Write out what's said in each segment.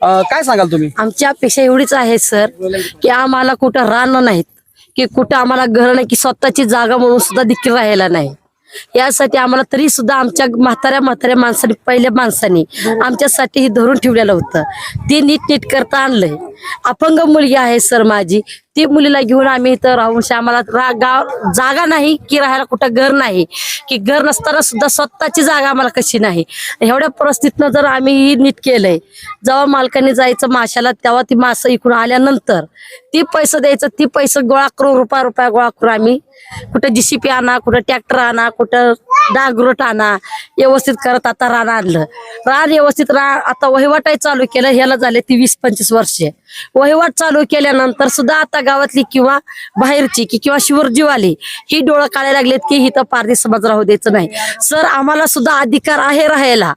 अं, काय सांगाल तुम्ही? आमची अपेक्षा एवढीच आहे सर की आम्हाला कुठं राहणं नाहीत की कुठं आम्हाला घर नाही की स्वतःची जागा म्हणून सुद्धा देखील राहायला नाही. यासाठी आम्हाला तरी सुद्धा आमच्या म्हाताऱ्या म्हाताऱ्या माणसाने पहिल्या माणसाने आमच्यासाठी हे धरून ठेवलेलं होतं. ते नीट नीट करता आणलंय. अपंग मुलगी आहे सर माझी. ती मुलीला घेऊन आम्ही इथं राहून आम्हाला रा- गाव जागा नाही की राहायला कुठं घर नाही. की घर नसताना सुद्धा स्वतःची जागा आम्हाला कशी नाही. एवढ्या परिस्थितीनं जर आम्ही ही नीट केलंय जेव्हा मालकाने जायचं माशाला तेव्हा ती मासं इकडून आल्यानंतर ती पैसे द्यायचं ती पैसे गोळा करून रुपया रुपया गोळा करून आम्ही कुठं जीसीपी आणा कुठं ट्रॅक्टर आणा कुठं डागरोट आणा व्यवस्थित करत आता रान आणलं. रान व्यवस्थित रा आता वहिवाटाही चालू केलं ह्याला झाले ती वीस पंचवीस वर्षे. वहिवाट चालू केल्यानंतर सुद्धा आता गावातली किंवा बाहेरची की किंवा शिवरजीवाली ही डोळं काढायला लागलेत की इथं पारधी समाज राहू द्यायचं नाही. सर आम्हाला सुद्धा अधिकार आहे राहायला.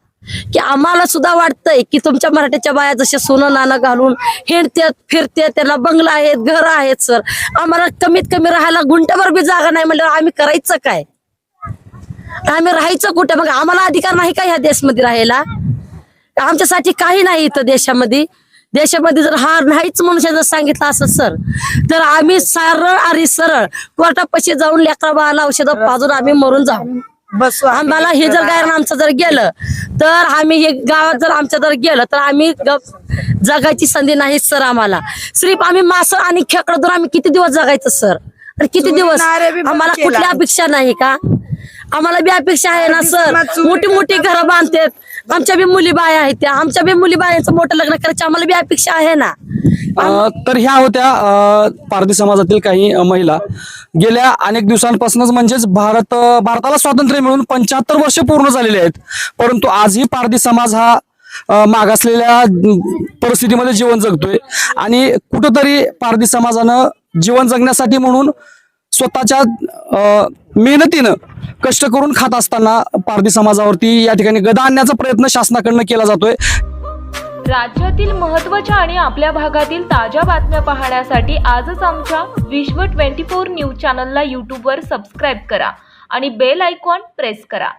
की आम्हाला सुद्धा वाटतंय की तुमच्या मराठीच्या बाया जशा सोनं नाणं घालून हिंडतात फिरतात त्यांना बंगला आहेत घर आहेत सर. आम्हाला कमीत कमी राहायला गुंट्यावर बी जागा नाही म्हणल्यावर आम्ही करायचं काय? आम्ही राहायचं कुठे? मग आम्हाला अधिकार नाही का ह्या देशमध्ये राहायला? आमच्यासाठी काही नाही इथं देशामध्ये. देशामध्ये जर हा नाहीच मनुष्य जर सांगितलं असं सर तर आम्ही सरळ आणि सरळ कोर्टापाशी जाऊन लेकरा बाळाला औषधं पाजून आम्ही मरून जाऊ. बस आम्हाला हे जर गायरण आमचं जर गेलं तर आम्ही हे गावात जर आमच्या जर गेलं तर आम्ही जगायची संधी नाही सर आम्हाला. सिर्फ आम्ही मास आणि खेकडं धरून आम्ही किती दिवस जगायचं सर? आणि किती दिवस? आम्हाला. कुठली अपेक्षा नाही का? आम्हाला बी अपेक्षा आहे ना सर मोठी मोठी घरं बांधतात. आमच्या बी मुली बाया आहेत त्या. आमच्या बी मुली बायांचं मोठं लग्न करायचं आम्हाला बी अपेक्षा आहे ना. अ, तर ह्या होत्या अ, पारधी समाजातील काही अ, महिला. गेल्या अनेक दिवसांपासूनच म्हणजेच भारत अ, भारताला स्वातंत्र्य मिळून पंच्याहत्तर वर्ष पूर्ण झालेली आहेत. परंतु आजही पारधी समाज हा अ, मागासलेल्या अम, परिस्थितीमध्ये जीवन जगतोय. आणि कुठंतरी पारधी समाजानं जीवन जगण्यासाठी म्हणून स्वतःच्या मेहनतीनं कष्ट करून खात असताना पारधी समाजावरती या ठिकाणी गदा आणण्याचा प्रयत्न शासनाकडनं केला जातोय. राज्यातील महत्त्वाच्या आणि आपल्या भागातील ताज्या बातम्या पाहण्यासाठी आजच आमच्या विश्व 24 न्यूज चॅनलला यूट्यूबवर सबस्क्राईब करा आणि बेल आयकॉन प्रेस करा.